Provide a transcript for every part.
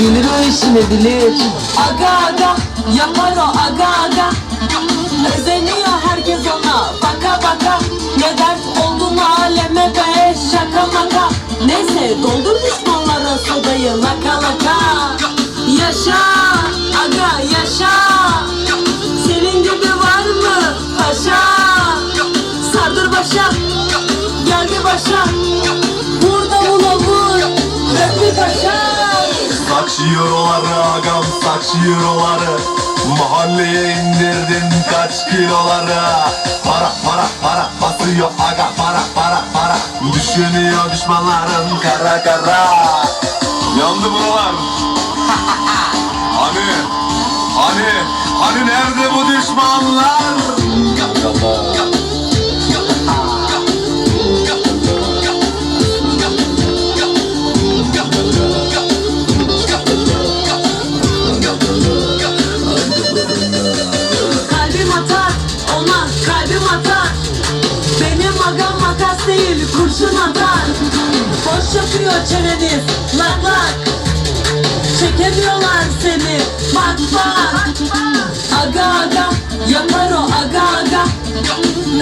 Bilir o işini bilir Aga aga yapar o aga aga. Özeniyor herkes ona. Baka baka Ne dert olduğunu aleme be şaka maka. Neyse doldur düşmanlara sodayı laka laka. Yaşa aga yaşa. Senin gibi var mı paşa? Sardır başa geldi başa euroları agam sakşı euroları Mahalleye indirdin kaç kiloları? Para para para basıyor aga para para para. Düşünüyor düşmanların kara kara. Yandı buralar. Hani hani hani nerede bu düşmanlar makas değil kurşun atar. Boş yapıyor çeneniz lak lak. Çekemiyorlar seni bak bak. Aga aga yapar o aga aga.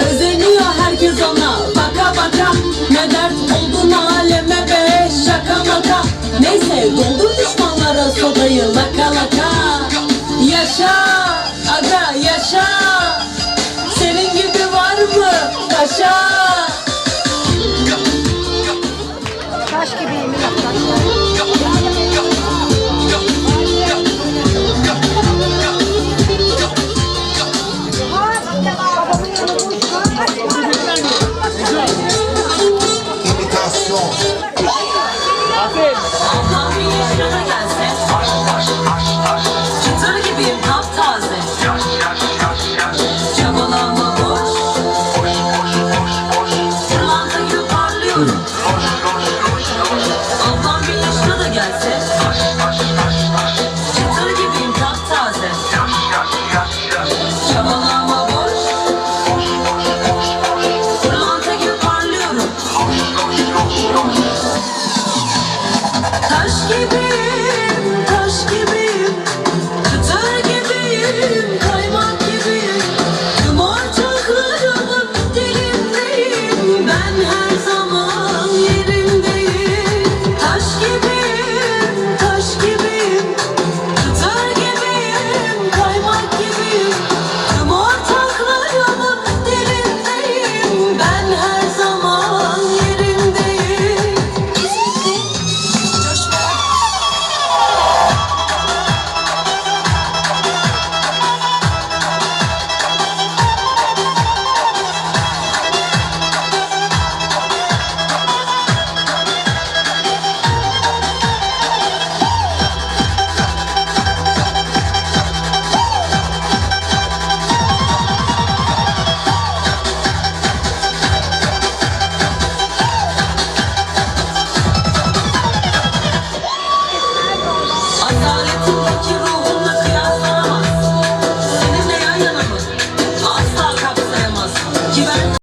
Özeniyor herkes ona baka baka. Ne dert olduğunu aleme be şaka maka. Neyse doldur düşmanlara sodayı laka laka Gibiyim, taş gibiyim Sanki ruhumda kıyafet